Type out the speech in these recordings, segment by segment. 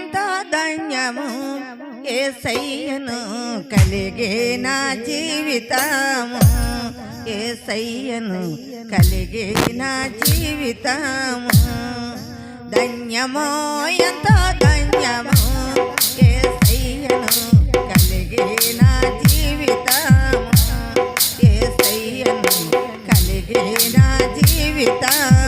ఎంతో ధన్యము. ఏసయ్యను కలిగే నా జీవితము. ఏసయ్యను కలిగే నా జీవితము. ధన్యమో ఎంత ధన్యము. ఏసయ్యను కలిగే నా జీవితము. ఏసయ్యను కలిగే నా జీవితము.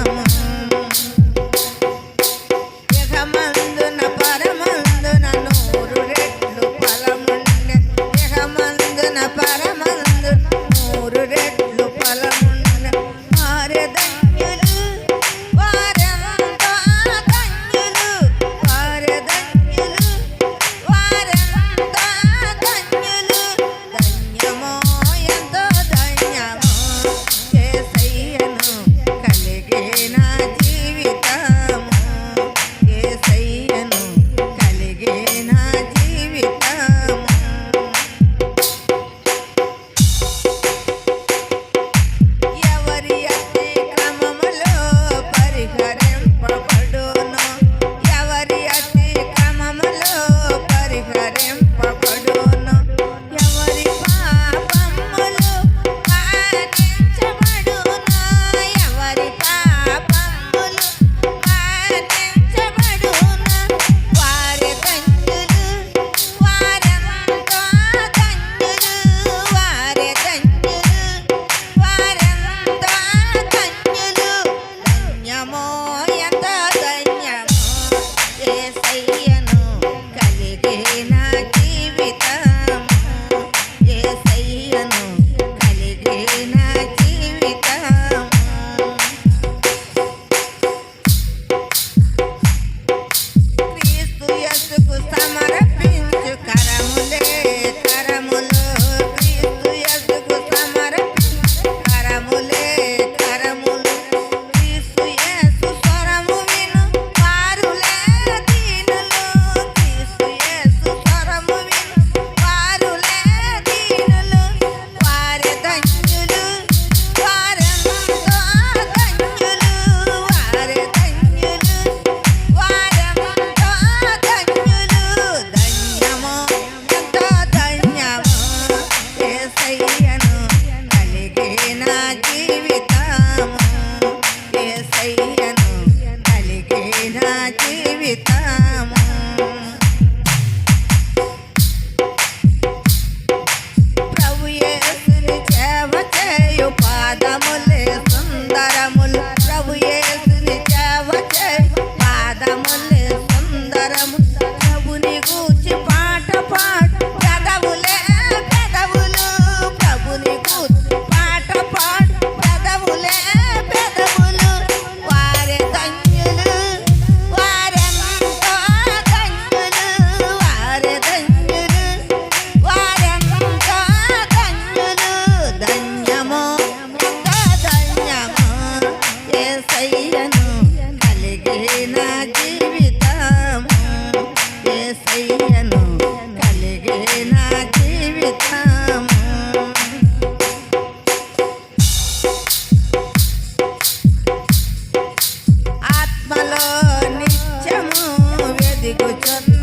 Yeah, nah, yeah.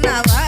carnaval.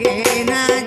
লাগে না